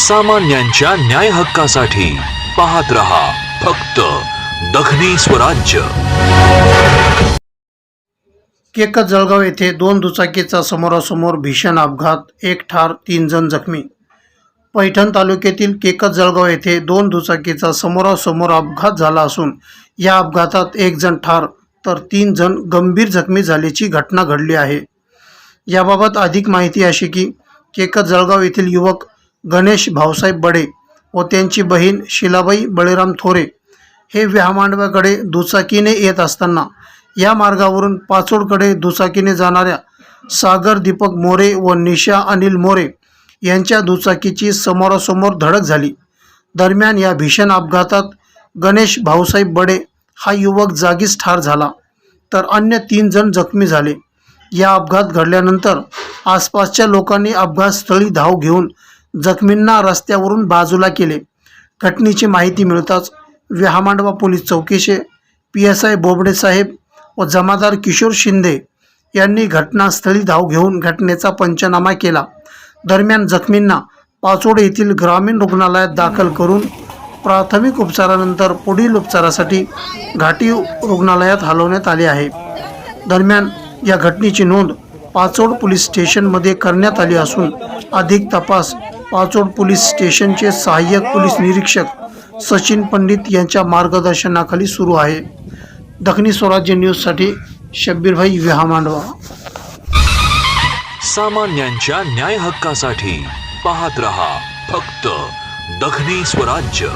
सामान्यांच्या न्याय हक्कासाठी पाहत रहा फक्त दखनी स्वराज्य. केकत जळगाव येथे दोन दुचाकीचा समोरासमोर भीषण अपघात एक ठार तीन जण जखमी. पैठण तालुक्यातील केकत जळगाव येथे दोन दुचाकीचा समोरासमोर अपघात झाला असून या अपघातात एक जण ठार तर तीन जण गंभीर जखमी झाल्याची घटना घडली आहे. याबाबत अधिक माहिती अशी की केकत जळगाव येथील युवक गणेश भाऊसाहेब बडे व त्यांची बहीण शिलाबाई बळीराम थोरे हे व्याहामांडव्याकडे दुचाकीने येत असताना या मार्गावरून पाचोडकडे दुचाकीने जाणाऱ्या सागर दीपक मोरे व निशा अनिल मोरे यांच्या दुचाकीची समोरासमोर धडक झाली. दरम्यान या भीषण अपघातात गणेश भाऊसाहेब बडे हा युवक जागीच ठार झाला तर अन्य तीन जण जखमी झाले. या अपघात घडल्यानंतर आसपासच्या लोकांनी अपघातस्थळी धाव घेऊन जखमींना रस्त्यावरून बाजूला केले. घटनेची माहिती मिळताच विहामांडवा पोलीस चौकीचे पी एस आय बोबडे साहेब व जमादार किशोर शिंदे यांनी घटनास्थळी धाव घेऊन घटनेचा पंचनामा केला. दरम्यान जखमींना पाचोड येथील ग्रामीण रुग्णालयात दाखल करून प्राथमिक उपचारानंतर पुढील उपचारासाठी घाटी रुग्णालयात हलवण्यात आले आहे. दरम्यान या घटनेची नोंद पाचोड पोलीस स्टेशनमध्ये करण्यात आली असून अधिक तपास पाचोड पोलीस स्टेशनचे सहाय्यक पोलीस निरीक्षक सचिन पंडित यांच्या मार्गदर्शनाखाली सुरू आहे. दखनी स्वराज्य न्यूजसाठी शब्बीरभाई विहा मांडवा. सामान्यांच्या न्याय हक्कासाठी पाहत रहा फक्त दखनी स्वराज्य.